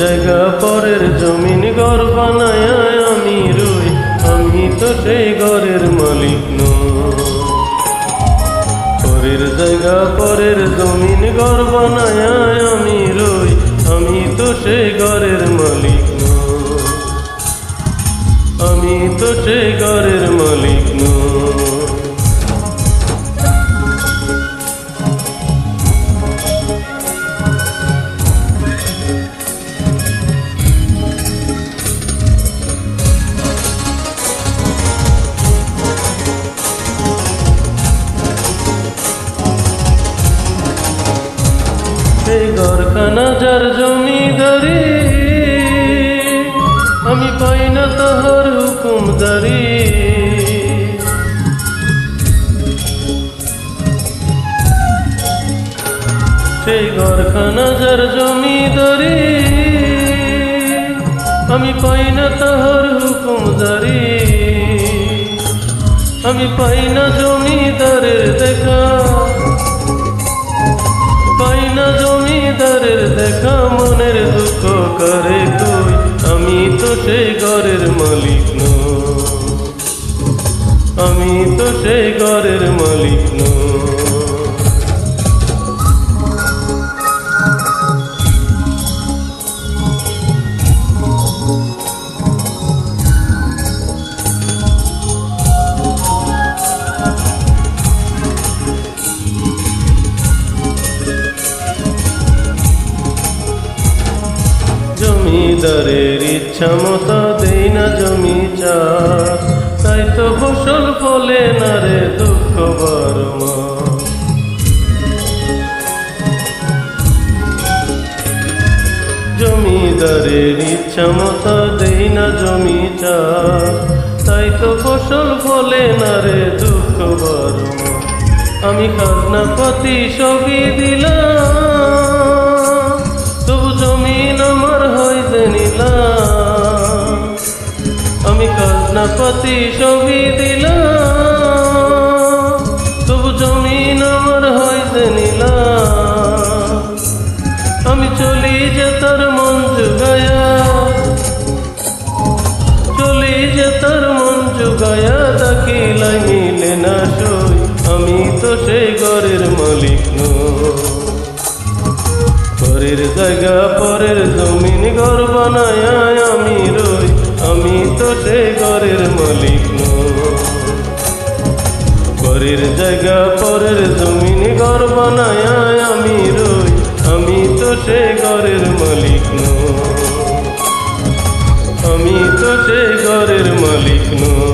জায়গা পরের জমিন ঘর বানায় আমি রই, আমি তো সেই ঘরের মালিক নই। পরের জায়গা পরের জমিন ঘর বানায় আমি রই, আমি তো সেই ঘরের মালিক নই। আমি তো সেই ঘরের মালিক এই ঘরখানা যার জমিদারি আমি পাই না তাহার হুকুমদারি সেই ঘরখানা যার জমিদারি আমি পাই না তাহার হুকুমদারি আমি পাই না জমিদারের দেখা মনের দুঃখ করে তুই? আমি তো সেই ঘরের মালিক ন আমি তো সেই ঘরের মালিক নই। জমিদারের ইচ্ছা মতো দেই না জমি চাষ। তাই তো ফসল ফলে না রে দুঃখ বারমা জমিদারের ইচ্ছা মতো দেই না জমি চাষ। তাই তো ফসল ফলে না রে দুঃখ বারমা আমি খাজনা পাতি সবই দিলাম। খাজনা পাতি সবই দিলাম তবু জমিন আমার হইতে নিলাম। আমি চলি যে তার মন জুগায়া। চলি যে তার মন জুগায়া তাকিলাই মিলে না সই। আমি তো সেই ঘরের মালিক পরের জায়গা, পরের জমিন, ঘর বানায় আমি রই। তো ঘরের মালিক ঘরের জায়গা, পরের জমিন, ঘর বানায় আমি রই। আমি তো সে ঘরের মালিক আমি তো সে ঘরের মালিক নই।